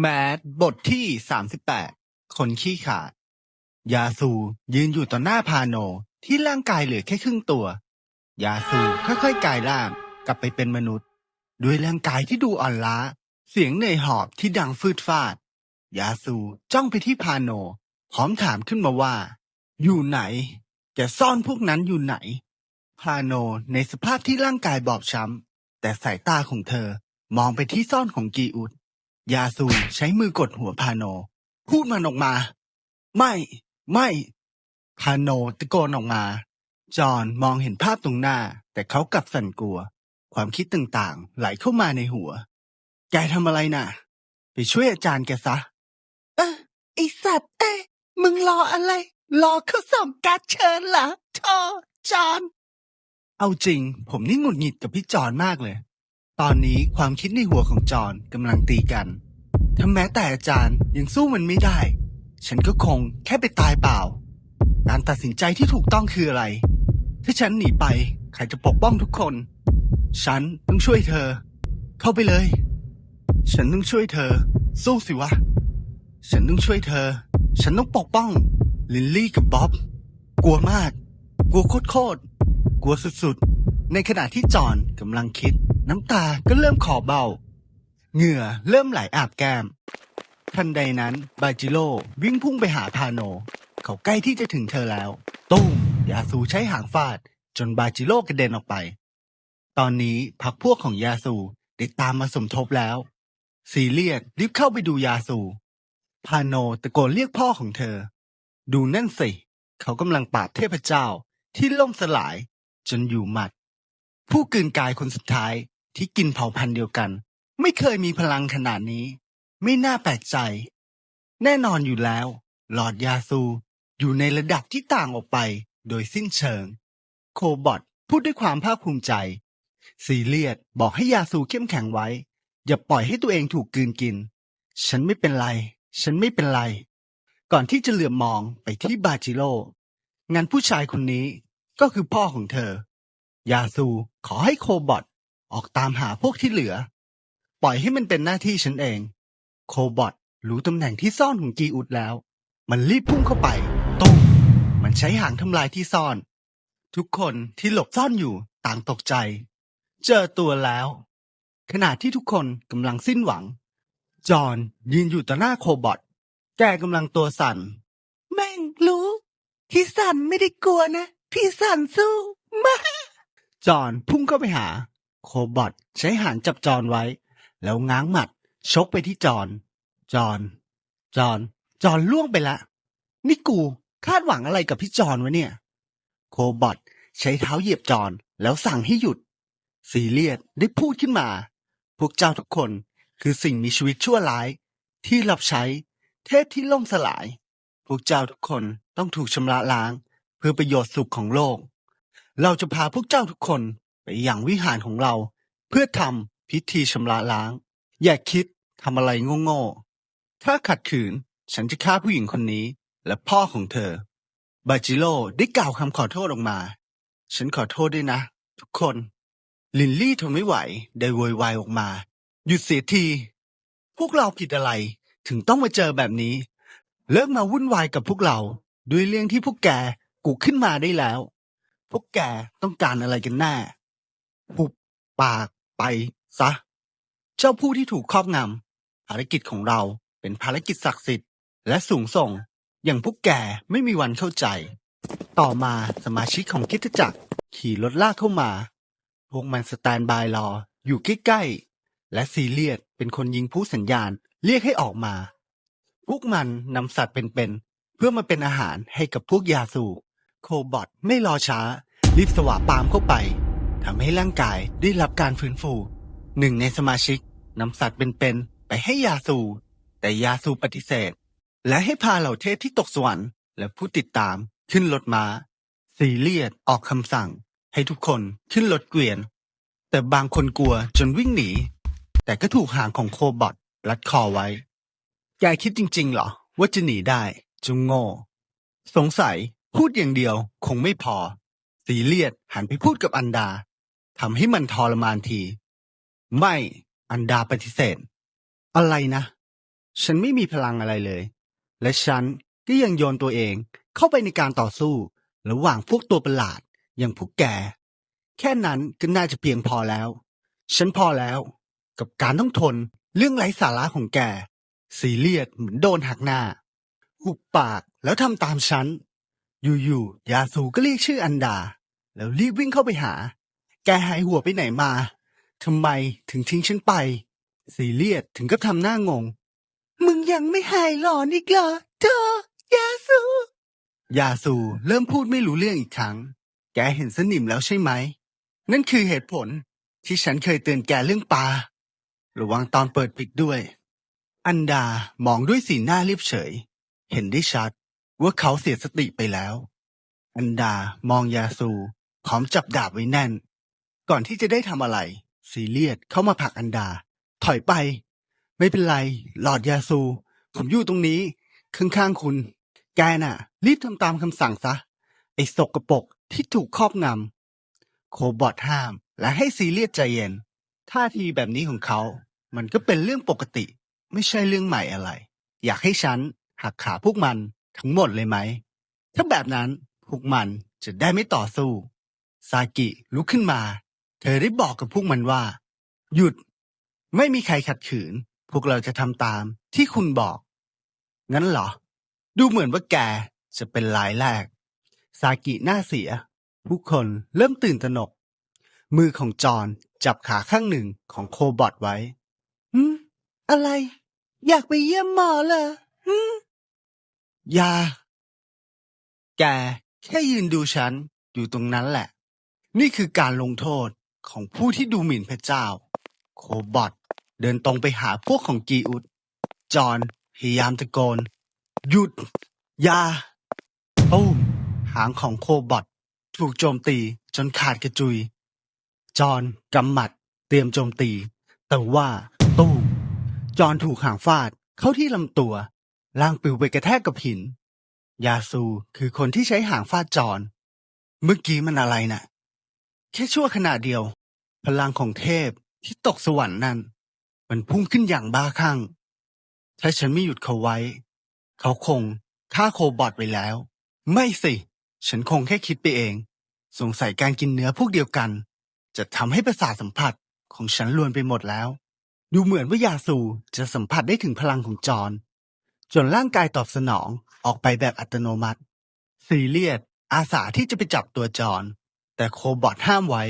แมดบทที่สามสิบแปดคนขี้ขาด ยาซูยืนอยู่ต่อหน้าพาโนที่ร่างกายเหลือแค่ครึ่งตัว ยาซูค่อยๆกลายร่างกลับไปเป็นมนุษย์ ด้วยร่างกายที่ดูอ่อนล้า เสียงเหนื่อยหอบที่ดังฟืดฟาด ยาซูจ้องไปที่พาโนพร้อมถามขึ้นมาว่า อยู่ไหนแกซ่อนพวกนั้นอยู่ไหน พาโนในสภาพที่ร่างกายบอบช้ำแต่สายตาของเธอมองไปที่ซ่อนของกีอุด ยาซูใช้มือกดหัวพาโน พูดมันออกมา ไม่ ไม่ พาโนตะโกนออกมา จอห์นมองเห็นภาพตรงหน้า แต่เขากลับสั่นกลัว ความคิดต่างๆ ไหลเข้ามาในหัว แกทำอะไรน่ะ ไปช่วยอาจารย์แกซะ เออไอสัตว์เอ้ยมึงรออะไร รอเขาส่งการดเชิญเหรอทอจอห์นเอาจริง ผมนี่หงุดหงิดกับพี่จอห์นมากเลย ตอนนี้ความคิดในหัวของจอห์นกำลังตีกัน ถ้าแม้แต่อาจารย์ยังสู้มันไม่ได้ ฉันก็คงแค่ไปตายเปล่า การตัดสินใจที่ถูกต้องคืออะไร ถ้าฉันหนีไปใครจะปกป้องทุกคน ฉันต้องช่วยเธอ เข้าไปเลย ฉันต้องช่วยเธอ สู้สิวะ ฉันต้องช่วยเธอ ฉันต้องปกป้อง ลินลี่กับบ๊อบ กลัวมาก กลัวโคตรๆ กลัวสุดๆ ในขณะที่จอห์นกำลังคิด น้ำตาก็เริ่มขอเบา เหงื่อเริ่มไหลอาบแก้ม ทันใดนั้นบาจิโร่วิ่งพุ่งไปหาพาโน เขาใกล้ที่จะถึงเธอแล้ว ตุ้มยาซูใช้หางฟาด จนบาจิโร่กระเด็นออกไป ตอนนี้พักพวกของยาซูได้ตามมาสมทบแล้ว ซีเลียสรีบเข้าไปดูยาซู พาโนตะโกนเรียกพ่อของเธอ ดูนั่นสิ เขากำลังปราบเทพเจ้าที่ล่มสลายจนอยู่หมัด ผู้กลืนกายคนสุดท้าย ที่กินเผ่าพันธุ์เดียวกัน ไม่เคยมีพลังขนาดนี้ ไม่น่าแปลกใจ แน่นอนอยู่แล้ว หลอดยาซูอยู่ในระดับที่ต่างออกไปโดยสิ้นเชิง โคบอทพูดด้วยความภาคภูมิใจ ซีเลียดบอกให้ยาซูเข้มแข็งไว้ อย่าปล่อยให้ตัวเองถูกกืนกิน ฉันไม่เป็นไร ฉันไม่เป็นไร ก่อนที่จะเหลือบมองไปที่บาจิโร่งั้นผู้ชายคนนี้ก็คือพ่อของเธอ ยาซูขอให้โคบอท ออกตามหาพวกที่เหลือ ปล่อยให้มันเป็นหน้าที่ฉันเอง โคบอทรู้ตำแหน่งที่ซ่อนของกีอุดแล้ว มันรีบพุ่งเข้าไปตุ้มมันใช้หางทำลายที่ซ่อน ทุกคนที่หลบซ่อนอยู่ต่างตกใจ เจอตัวแล้ว ขณะที่ทุกคนกำลังสิ้นหวัง จอห์นยืนอยู่ต่อหน้าโคบอทแกกำลังตัวสั่น แม่งรู้ พี่สั่นไม่ได้กลัวนะ พี่สั่นสู้มาจอห์นพุ่งเข้าไปหา โคบอทใช้หางจับจอนไว้ แล้วง้างหมัด ชกไปที่จอน จอน จอน จอนล่วงไปละ นี่กูคาดหวังอะไรกับพี่จอนวะเนี่ย โคบอทใช้เท้าเหยียบจอนแล้วสั่งให้หยุด ซีเลียสได้พูดขึ้นมา พวกเจ้าทุกคนคือสิ่งมีชีวิตชั่วร้าย ที่รับใช้เทพที่ล่มสลาย พวกเจ้าทุกคนต้องถูกชำระล้าง เพื่อประโยชน์สุขของโลก เราจะพาพวกเจ้าทุกคน ไปอย่างวิหารของเรา เพื่อทำพิธีชำระล้าง อย่าคิดทำอะไรโง่ๆถ้าขัดขืนฉันจะฆ่าผู้หญิงคนนี้และพ่อของเธอ บาจิโร่ได้กล่าวคำขอโทษออกมา ฉันขอโทษด้วยนะ ทุกคน ลินลี่ทนไม่ไหวได้โวยวายออกมา หยุดเสียที พวกเราผิดอะไรถึงต้องมาเจอแบบนี้ เลิกมาวุ่นวายกับพวกเรา ด้วยเรื่องที่พวกแกกูขึ้นมาได้แล้ว พวกแกต้องการอะไรกันแน่ ปุบปากไปซะ เจ้าผู้ที่ถูกครอบงำภารกิจของเราเป็นภารกิจศักดิ์สิทธิ์และสูงส่ง อย่างพวกแกไม่มีวันเข้าใจ ต่อมาสมาชิกของคิดจักรขี่รถลากเข้ามา พวกมันสแตนบายรออยู่ใกล้ๆ และซีเลียสเป็นคนยิงผู้สัญญาณเรียกให้ออกมา พวกมันนำสัตว์เป็นๆเพื่อมาเป็นอาหารให้กับพวกยาสูบโคบอทไม่รอช้า รีบสวาปามเข้าไป ทำให้ร่างกายได้รับการฟื้นฟู หนึ่งในสมาชิกนำสัตว์เป็นๆไปให้ยาสู แต่ยาสูปฏิเสธ และให้พาเหล่าเทพที่ตกสวรรค์และผู้ติดตามขึ้นรถม้าซีเลียดออกคำสั่ง ให้ทุกคนขึ้นรถเกวียน แต่บางคนกลัวจนวิ่งหนี แต่ก็ถูกหางของโคบอทรัดคอไว้แกคิดจริงๆเหรอ ว่าจะหนีได้จุงโง่สงสัยพูดอย่างเดียวคงไม่พอซีเลียดหันไปพูดกับอันดา ทำให้มันทรมานที ไม่อันดาปฏิเสธ อะไรนะ ฉันไม่มีพลังอะไรเลย และฉันก็ยังโยนตัวเองเข้าไปในการต่อสู้ ระหว่างพวกตัวประหลาดอย่างพวกแก แค่นั้นก็น่าจะเพียงพอแล้ว ฉันพอแล้ว กับการต้องทนเรื่องไร้สาระของแกซีเรียสเหมือนโดนหักหน้าหุบปากแล้วทำตามฉัน อยู่ๆยาสูก็เรียกชื่ออันดา แล้วรีบวิ่งเข้าไปหา แกหายหัวไปไหนมา ทำไมถึงทิ้งฉันไปซีเรียสถึงกับทำหน้างง มึงยังไม่หายหลอนอีกเหรอเธอยาสู ยาสูเริ่มพูดไม่รู้เรื่องอีกครั้ง แกเห็นสนิมแล้วใช่ไหม นั่นคือเหตุผลที่ฉันเคยเตือนแกเรื่องปลา ระวังตอนเปิดปิดด้วย อันดามองด้วยสีหน้าเรียบเฉย เห็นได้ชัดว่าเขาเสียสติไปแล้ว อันดามองยาสูพร้อมจับดาบไว้แน่น ก่อนที่จะได้ทำอะไร ซีเรียสเข้ามาผลักอันดา ถอยไป ไม่เป็นไร หลอดยาสูผมอยู่ตรงนี้ข้างๆคุณ แกน่ะ รีบทำตามคำสั่งซะ ไอ้สกรปรกที่ถูกครอบงำโคบอทห้าม และให้ซีเรียสใจเย็น ท่าทีแบบนี้ของเขา มันก็เป็นเรื่องปกติ ไม่ใช่เรื่องใหม่อะไร อยากให้ฉันหักขาพวกมันทั้งหมดเลยไหม ถ้าแบบนั้นพวกมันจะได้ไม่ต่อสู้ ซากิลุกขึ้นมา เธอได้บอกกับพวกมันว่า หยุด ไม่มีใครขัดขืน พวกเราจะทำตามที่คุณบอก งั้นเหรอ ดูเหมือนว่าแกจะเป็นรายแรก ซากิหน้าเสีย ผู้คนเริ่มตื่นตระหนก มือของจอนจับขาข้างหนึ่งของโคบอทไว้หืมอะไร อยากไปเยี่ยมหมอเหรอหืมอย่าแกแค่ยืนดูฉันอยู่ตรงนั้นแหละ นี่คือการลงโทษ ของผู้ที่ดูหมิ่นพระเจ้า โคบอทเดินตรงไปหาพวกของกีอุดจอห์นพยายามตะโกน หยุด อย่าตู้มหางของโคบอทถูกโจมตีจนขาดกระจุย จอห์นกำหมัด เตรียมโจมตี แต่ว่าตู้มจอห์นถูกหางฟาดเข้าที่ลำตัวร่างปิวไปกระแทกกับหิน ยาซูคือคนที่ใช้หางฟาดจอห์นเมื่อกี้มันอะไรน่ะ แค่ชั่วขณะเดียว พลังของเทพที่ตกสวรรค์นั่นมันพุ่งขึ้นอย่างบ้าคลั่ง ถ้าฉันไม่หยุดเขาไว้ เขาคงฆ่าโคบอทไปแล้ว ไม่สิ ฉันคงแค่คิดไปเอง สงสัยการกินเนื้อพวกเดียวกัน จะทำให้ประสาทสัมผัสของฉันลวนไปหมดแล้ว ดูเหมือนว่ายาสูจะสัมผัสได้ถึงพลังของจอนจนร่างกายตอบสนองออกไปแบบอัตโนมัติซีเรียสอาสาที่จะไปจับตัวจอน แต่โคบอทห้ามไว้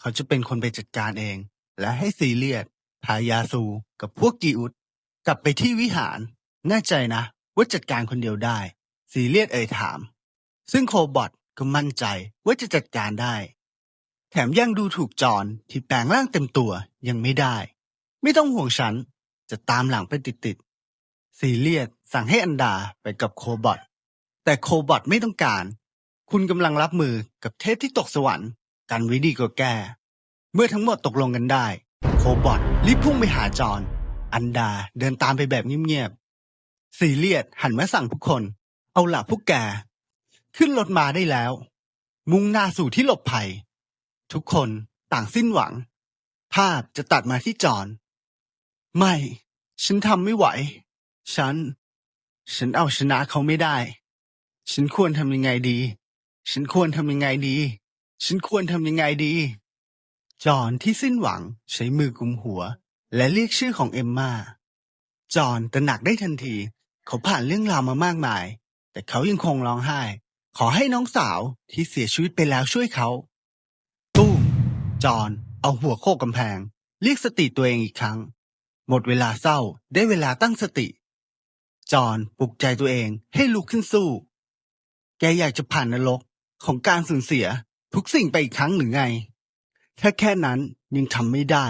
เขาจะเป็นคนไปจัดการเอง และให้ซีเรียสพายาซูกับพวกกีอุดกลับไปที่วิหาร แน่ใจนะว่าจัดการคนเดียวได้ ซีเรียสเอ่ยถาม ซึ่งโคบอทก็มั่นใจว่าจะจัดการได้ แถมยังดูถูกจอนที่แปลงร่างเต็มตัวยังไม่ได้ ไม่ต้องห่วงฉัน จะตามหลังไปติดๆซีเรียสสั่งให้อันดาไปกับโคบอทแต่โคบอทไม่ต้องการ คุณกำลังรับมือกับเทพที่ตกสวรรค์กันไว้ดีกว่าแกเมื่อทั้งหมดตกลงกันได้ โคบอทรีบพุ่งไปหาจอนอันดาเดินตามไปแบบเงียบๆซีเรียสหันมาสั่งทุกคน เอาหล่ะพวกแก ขึ้นรถมาได้แล้ว มุ่งหน้าสู่ที่หลบภัย ทุกคนต่างสิ้นหวัง ภาพจะตัดมาที่จอนไม่ ฉันทำไม่ไหว ฉัน ฉันเอาชนะเขาไม่ได้ ฉันควรทำยังไงดี ฉันควรทำยังไงดี ฉันควรทำยังไงดี จอห์นที่สิ้นหวังใช้มือกุมหัว และเรียกชื่อของเอมมาจอห์นตระหนักได้ทันที เขาผ่านเรื่องราวมามากมาย แต่เขายังคงร้องไห้ ขอให้น้องสาวที่เสียชีวิตไปแล้วช่วยเขาตุ้มจอห์นเอาหัวโขกกำแพง เรียกสติตัวเองอีกครั้ง หมดเวลาเศร้าได้เวลาตั้งสติ จอห์นปลุกใจตัวเองให้ลุกขึ้นสู้ แกอยากจะผ่านนรก ของการสูญเสียทุกสิ่งไปอีกครั้งหรือไง ถ้าแค่นั้นยังทำไม่ได้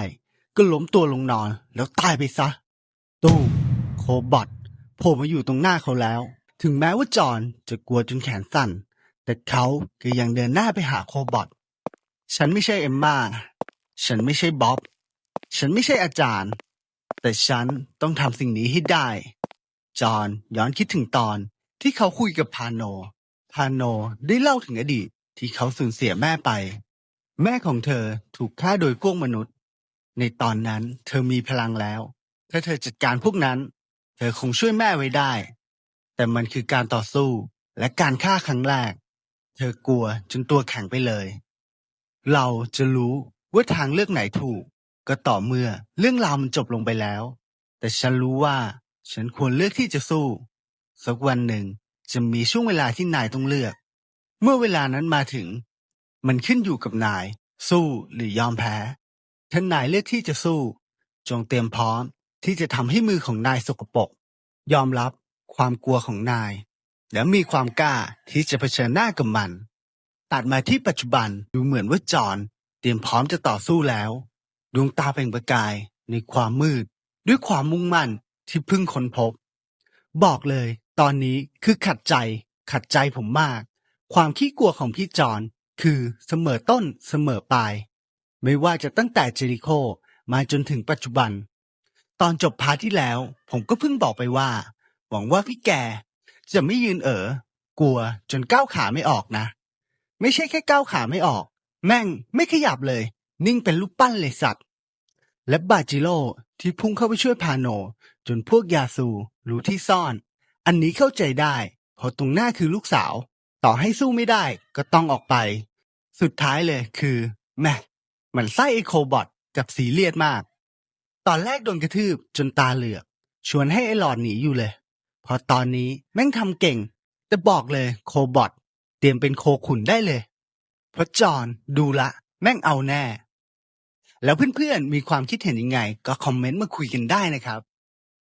ก็ล้มตัวลงนอนแล้วตายไปซะ ตู้โคบอทโผล่มาอยู่ตรงหน้าเขาแล้ว ถึงแม้ว่าจอห์นจะกลัวจนแขนสั่น แต่เขาก็ยังเดินหน้าไปหาโคบอทฉันไม่ใช่เอมมาฉันไม่ใช่บ๊อบ ฉันไม่ใช่อาจารย์ แต่ฉันต้องทำสิ่งนี้ให้ได้ จอห์นย้อนคิดถึงตอนที่เขาคุยกับพาโน พาโนได้เล่าถึงอดีตที่เขาสูญเสียแม่ไป แม่ของเธอถูกฆ่าโดยพวกมนุษย์ ในตอนนั้นเธอมีพลังแล้ว ถ้าเธอจัดการพวกนั้น เธอคงช่วยแม่ไว้ได้ แต่มันคือการต่อสู้และการฆ่าครั้งแรก เธอกลัวจนตัวแข็งไปเลย เราจะรู้ว่าทางเลือกไหนถูก ก็ต่อเมื่อเรื่องราวมันจบลงไปแล้ว แต่ฉันรู้ว่าฉันควรเลือกที่จะสู้ สักวันหนึ่ง จะมีช่วงเวลาที่นายต้องเลือก เมื่อเวลานั้นมาถึง มันขึ้นอยู่กับนาย สู้หรือยอมแพ้ถ้านายเลือกที่จะสู้ จงเตรียมพร้อมที่จะทำให้มือของนายสกปรกยอมรับความกลัวของนาย และมีความกล้าที่จะเผชิญหน้ากับมัน ตัดมาที่ปัจจุบันดูเหมือนว่าจอห์นเตรียมพร้อมจะต่อสู้แล้ว ดวงตาเปล่งประกายในความมืด ด้วยความมุ่งมั่นที่เพิ่งค้นพบ บอกเลย ตอนนี้คือขัดใจ ขัดใจผมมาก ความขี้กลัวของพี่จอนคือเสมอต้นเสมอปลาย ไม่ว่าจะตั้งแต่เจริโคมาจนถึงปัจจุบัน ตอนจบพาร์ทที่แล้ว ผมก็เพิ่งบอกไปว่า หวังว่าพี่แก จะไม่ยืนเอ๋อกลัวจนก้าวขาไม่ออกนะ ไม่ใช่แค่ก้าวขาไม่ออก แม่งไม่ขยับเลย นิ่งเป็นรูปปั้นเลยสัตว์ และบาจิโร่ที่พุ่งเข้าไปช่วยพาโน จนพวกยาสูรู้ที่ซ่อน อันนี้เข้าใจได้ เพราะตรงหน้าคือลูกสาว ต่อให้สู้ไม่ได้ก็ต้องออกไป สุดท้ายเลยคือแม่มันไส้ไอโคบอทกับสีเลียดมาก ตอนแรกโดนกระทืบจนตาเหลือก ชวนให้ไอหลอดหนีอยู่เลย พอตอนนี้แม่งทำเก่ง แต่บอกเลยโคบอทเตรียมเป็นโคขุนได้เลยเพราะจอห์นดูละ แม่งเอาแน่ แล้วเพื่อนๆมีความคิดเห็นยังไง ก็คอมเมนต์มาคุยกันได้นะครับ